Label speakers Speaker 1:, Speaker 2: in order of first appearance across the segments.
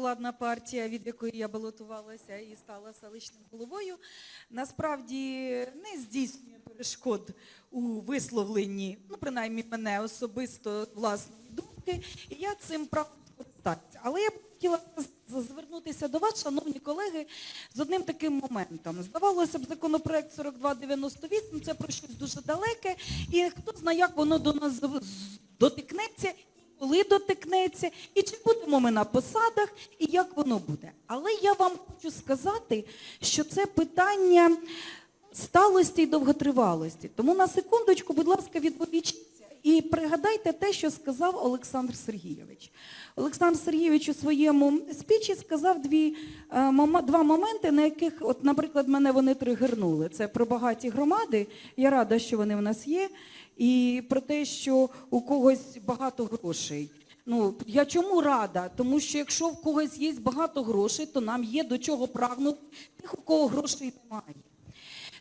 Speaker 1: провладна партія, від якої я балотувалася і стала селищним головою, насправді не здійснює перешкод у висловленні, ну принаймні мене особисто власної думки, і я цим правом скористаюся. Але я б хотіла звернутися до вас, шановні колеги, з одним таким моментом. Здавалося б, законопроект 4298 це про щось дуже далеке, і хто знає, як воно до нас дотикнеться, коли дотикнеться, і чи будемо ми на посадах, і як воно буде. Але я вам хочу сказати, що це питання сталості і довготривалості. Тому на секундочку, будь ласка, відволічіться і пригадайте те, що сказав Олександр Сергійович. Олександр Сергійович у своєму спічі сказав дві, е, два моменти, на яких, от, наприклад, мене вони тригернули. Це про багаті громади. Я рада, що вони в нас є, і про те, що у когось багато грошей. Ну, я чому рада? Тому що якщо в когось є багато грошей, то нам є до чого прагнути тих, у кого грошей немає.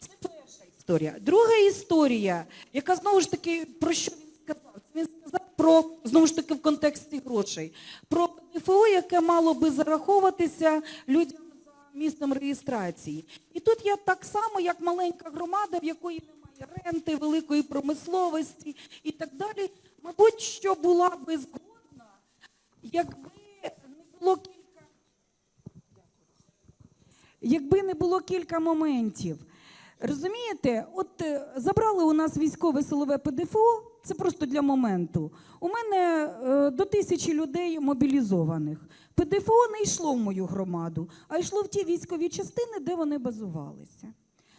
Speaker 1: Це перша історія. Друга історія, яка знову ж таки про що він сказав? Він сказав про знову ж таки в контексті грошей, про ПДФО, яке мало би зараховуватися людям за місцем реєстрації. І тут я так само, як маленька громада, в якої немає ренти, великої промисловості і так далі, мабуть, що була би згодна, якби не було кілька якби не було кілька моментів. Розумієте, от е, забрали у нас військове силове ПДФО, це просто для моменту. У мене е, до тисячі людей мобілізованих. ПДФО не йшло в мою громаду, а йшло в ті військові частини, де вони базувалися.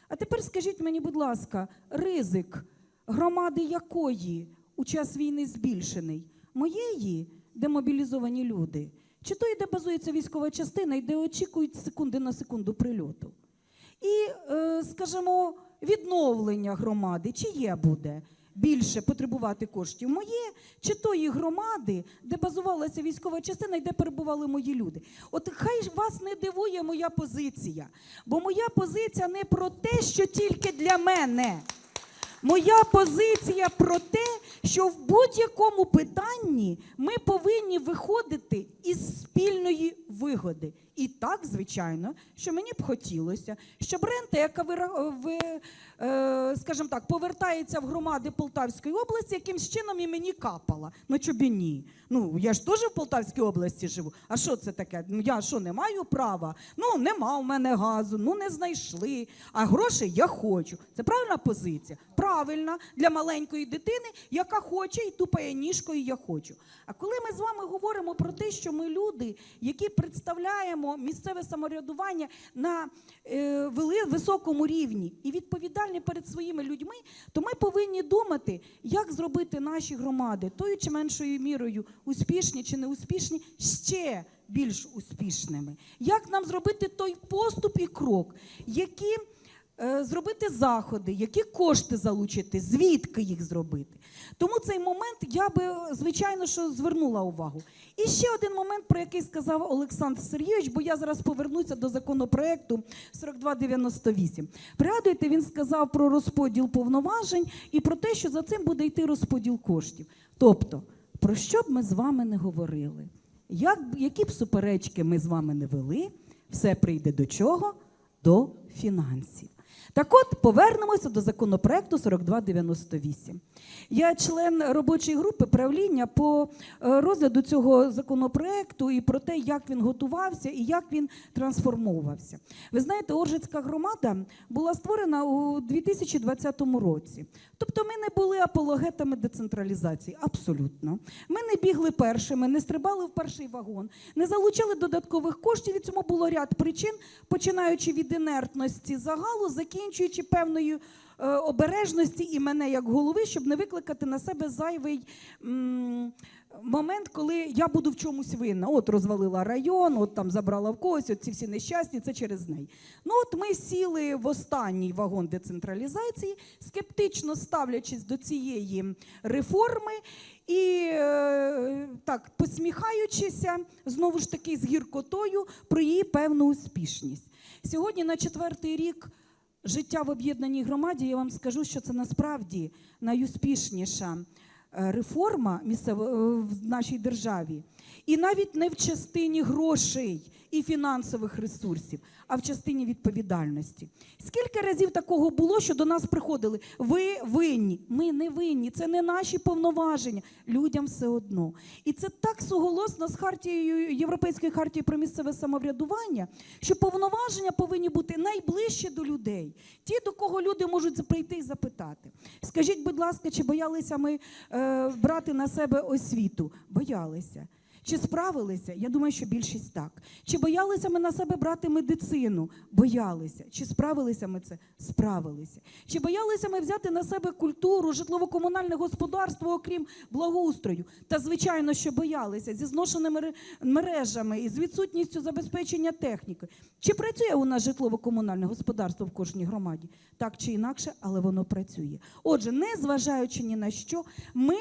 Speaker 1: А тепер скажіть мені, будь ласка, ризик громади якої у час війни збільшений? Моєї, де мобілізовані люди? Чи тої, де базується військова частина і де очікують секунди на секунду прильоту? І, е, скажімо, відновлення громади, чиє буде більше потребувати коштів? Моє чи тої громади, де базувалася військова частина і де перебували мої люди? От хай вас не дивує моя позиція, бо моя позиція не про те, що тільки для мене. Моя позиція про те, що в будь-якому питанні ми повинні виходити із спільної вигоди. І так, звичайно, що мені б хотілося, щоб рента, яка ви, е, скажімо так, повертається в громади Полтавської області, якимсь чином і мені капала. Ну чобі ні. Ну я ж теж в Полтавській області живу. А що це таке? Ну я що не маю права? Ну нема у мене газу, ну не знайшли. А грошей я хочу. Це правильна позиція? Правильна для маленької дитини, яка хоче і тупає ніжкою я хочу. А коли ми з вами говоримо про те, що ми люди, які представляємо місцеве самоврядування на е, високому рівні і відповідальні перед своїми людьми, то ми повинні думати, як зробити наші громади тою чи меншою мірою успішні чи неуспішні ще більш успішними. Як нам зробити той поступ і крок, які е, зробити заходи, які кошти залучити, звідки їх зробити. Тому цей момент я би, звичайно, що звернула увагу. І ще один момент, про який сказав Олександр Сергійович, бо я зараз повернуся до законопроекту 4298. Пригадуєте, він сказав про розподіл повноважень і про те, що за цим буде йти розподіл коштів. Тобто, про що б ми з вами не говорили? Як, які б суперечки ми з вами не вели, все прийде до чого? До фінансів. Так от повернемося до законопроекту 4298. Я член робочої групи правління по е, розгляду цього законопроекту і про те, як він готувався і як він трансформовувався. Ви знаєте, Оржицька громада була створена у 2020 році. Тобто ми не були апологетами децентралізації, абсолютно. Ми не бігли першими, не стрибали в перший вагон, не залучали додаткових коштів. І цьому було ряд причин, починаючи від інертності загалу, закінчуючи певною е, обережності і мене як голови, щоб не викликати на себе зайвий. Момент, коли я буду в чомусь винна. От розвалила район, от там забрала в когось, от ці всі нещасні, це через неї. Ну от ми сіли в останній вагон децентралізації, скептично ставлячись до цієї реформи і е, так посміхаючися знову ж таки з гіркотою про її певну успішність. Сьогодні на четвертий рік життя в об'єднаній громаді, я вам скажу, що це насправді найуспішніша реформа місцево- е, в нашій державі. І навіть не в частині грошей і фінансових ресурсів, а в частині відповідальності. Скільки разів такого було, що до нас приходили? Ви винні. Ми не винні, це не наші повноваження. Людям все одно. І це так суголосно з хартією Європейської хартії про місцеве самоврядування, що повноваження повинні бути найближче до людей, ті, до кого люди можуть прийти і запитати. Скажіть, будь ласка, чи боялися ми е, брати на себе освіту? Боялися. Чи справилися? Я думаю, що більшість так. Чи боялися ми на себе брати медицину? Боялися. Чи справилися ми це? Справилися. Чи боялися ми взяти на себе культуру, житлово-комунальне господарство, окрім благоустрою? Та звичайно, що боялися зі зношеними мережами і з відсутністю забезпечення техніки. Чи працює у нас житлово-комунальне господарство в кожній громаді? Так чи інакше, але воно працює. Отже, не зважаючи ні на що, ми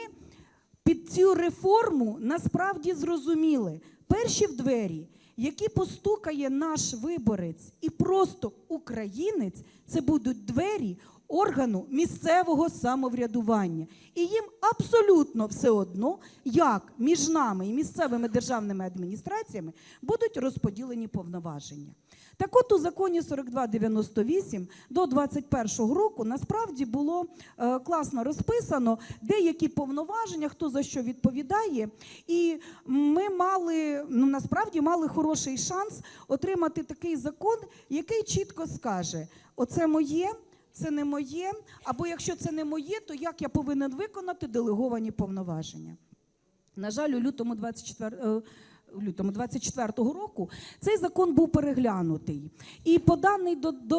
Speaker 1: під цю реформу насправді зрозуміли перші в двері, які постукає наш виборець і просто українець, це будуть двері органу місцевого самоврядування. І їм абсолютно все одно, як між нами і місцевими державними адміністраціями будуть розподілені повноваження. Так от у законі 4298 до 21 року насправді було е, класно розписано деякі повноваження, хто за що відповідає. І ми мали, ну насправді мали хороший шанс отримати такий закон, який чітко скаже: оце моє. Це не моє, або якщо це не моє, то як я повинен виконати делеговані повноваження? На жаль, у лютому 24, е, у лютому 24-го року цей закон був переглянутий. І поданий до, до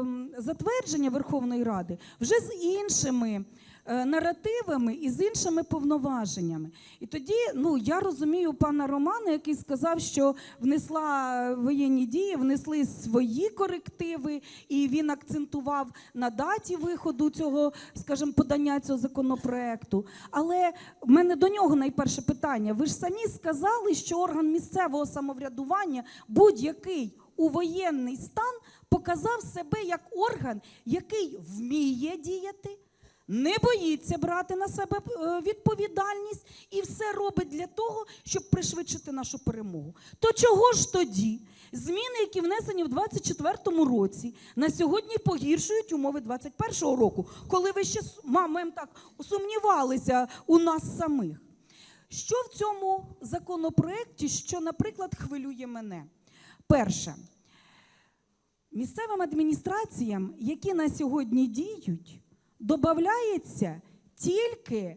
Speaker 1: ем, затвердження Верховної Ради вже з іншими наративами і з іншими повноваженнями. І тоді ну, я розумію пана Романа, який сказав, що внесла е, воєнні дії, внесли свої корективи, і він акцентував на даті виходу цього, скажімо, подання цього законопроекту. Але в мене до нього найперше питання. Ви ж самі сказали, що орган місцевого самоврядування будь-який у воєнний стан показав себе як орган, який вміє діяти. Не боїться брати на себе е, відповідальність і все робить для того, щоб пришвидшити нашу перемогу. То чого ж тоді зміни, які внесені в 24-му році, на сьогодні погіршують умови 21-го року, коли ви ще мамем так сумнівалися у нас самих? Що в цьому законопроекті, що, наприклад, хвилює мене? Перше, місцевим адміністраціям, які на сьогодні діють, додається тільки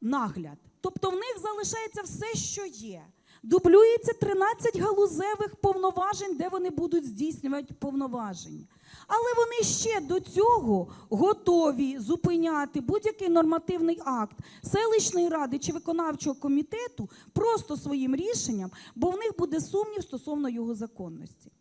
Speaker 1: нагляд. Тобто в них залишається все, що є. Дублюється 13 галузевих повноважень, де вони будуть здійснювати повноваження. Але вони ще до цього готові зупиняти будь-який нормативний акт селищної ради чи виконавчого комітету просто своїм рішенням, бо в них буде сумнів стосовно його законності.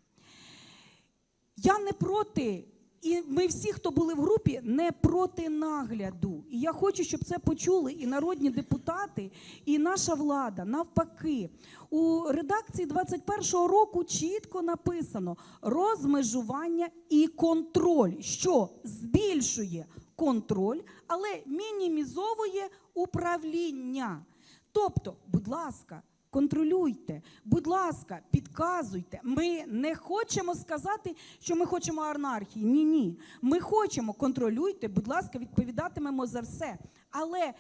Speaker 1: Я не проти, і ми всі, хто були в групі, не проти нагляду. І я хочу, щоб це почули і народні депутати, і наша влада. Навпаки, у редакції 21-го року чітко написано розмежування і контроль, що збільшує контроль, але мінімізовує управління. Тобто, будь ласка, контролюйте, будь ласка, підказуйте. Ми не хочемо сказати, що ми хочемо анархії. Ні, ні. Ми хочемо контролюйте, будь ласка, відповідатимемо за все. Але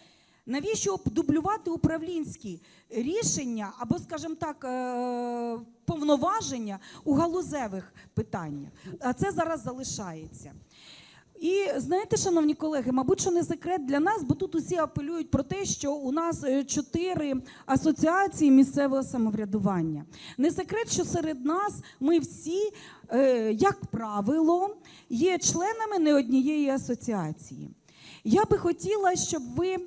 Speaker 1: навіщо дублювати управлінські рішення або, скажімо так, е, повноваження у галузевих питаннях? А це зараз залишається. І знаєте, шановні колеги, мабуть, що не секрет для нас, бо тут усі апелюють про те, що у нас е, чотири асоціації місцевого самоврядування. Не секрет, що серед нас ми всі, е, як правило, є членами не однієї асоціації. Я би хотіла, щоб ви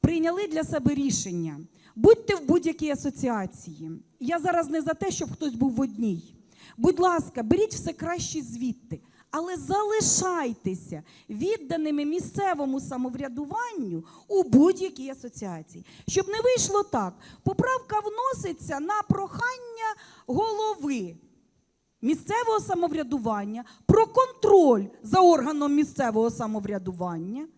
Speaker 1: прийняли для себе рішення. Будьте в будь-якій асоціації. Я зараз не за те, щоб хтось був в одній. Будь ласка, беріть все краще звідти, але залишайтеся відданими місцевому самоврядуванню у будь-якій асоціації. Щоб не вийшло так, поправка вноситься на прохання голови місцевого самоврядування про контроль за органом місцевого самоврядування.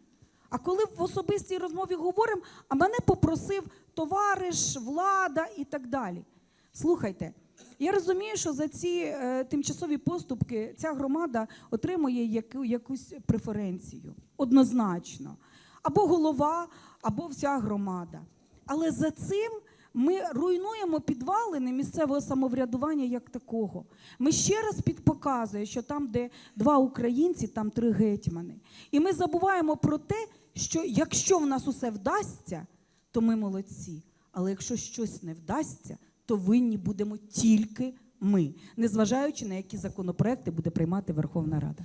Speaker 1: А коли в особистій розмові говоримо, а мене попросив товариш, влада і так далі. Слухайте, я розумію, що за ці е, тимчасові поступки ця громада отримує яку, якусь преференцію. Однозначно. Або голова, або вся громада. Але за цим ми руйнуємо підвалини місцевого самоврядування як такого. Ми ще раз підпоказуємо, що там, де два українці, там три гетьмани. І ми забуваємо про те, що якщо в нас усе вдасться, то ми молодці. Але якщо щось не вдасться, то винні будемо тільки ми, незважаючи на які законопроекти буде приймати Верховна Рада.